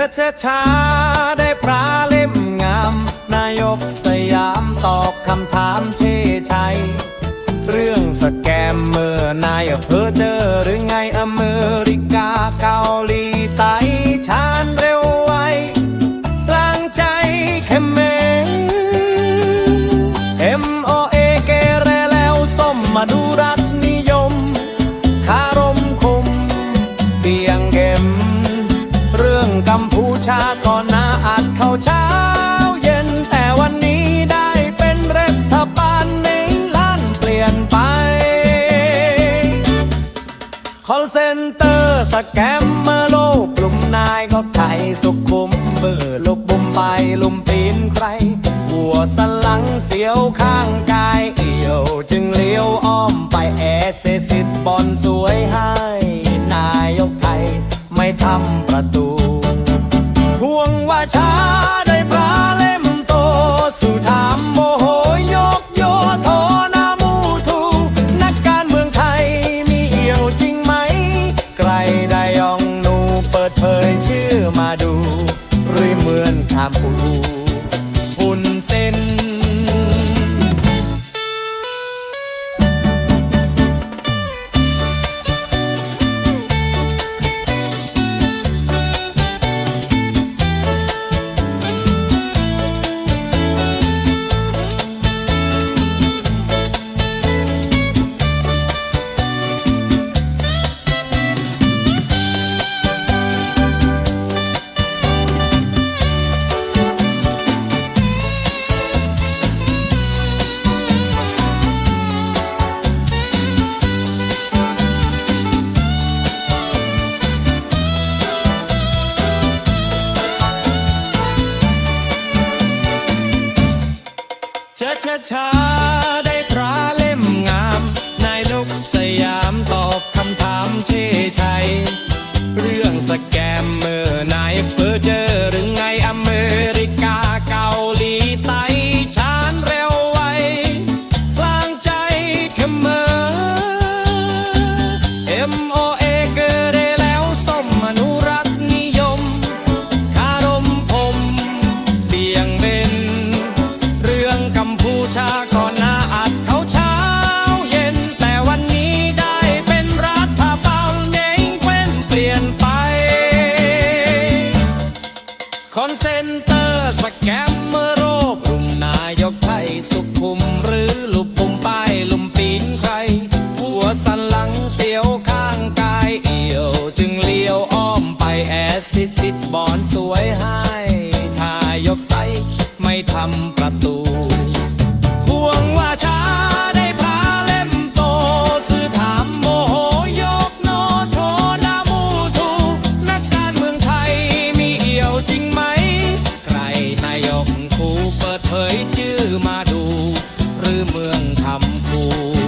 ชิดเชช้าได้พระเล่มงาม นายกสยามตอบคำถามเชชัย เรื่องสแกมเมอร์นายอำเพอเจอหรือไงอเมริกาเกาหลีใต้ ชาก็น่าอัดเข้าเช้าเย็นแต่วันนี้ได้เป็นรัฐบาลในล้านเปลี่ยนไป call center สแกมเมอร์โลกกลุ่มนายก็ไก่สุขุมเบอร์ลบบุมไปลุมปีนใคร หัวสลังเสียวข้างกายเอี่ยวจึงเลี้ยวอ้อมไปแอสเซสิตบอลสวยห้น ชิดเชิดช้าได้พระเล่มงาม นายนกสยาม ชาก็น่าอัดเขาเช้าเย็น แต่วันนี้ได้เป็นรัฐบาลเองเว้นเปลี่ยนไป คอนเซนเตอร์สแกมเมอร์โรคกลุ่มนายกไทยสุขุมหรือลุบปุ่มป้ายลุมปีนใคร หัวสันหลังเสียวข้างกายเอี่ยว จึงเลี้ยวอ้อมไปแอสซิสซิดบอลสวยให้ทายกไทยไม่ทำประตู เปิดเผยชื่อมาดู หรือเมืองทำคู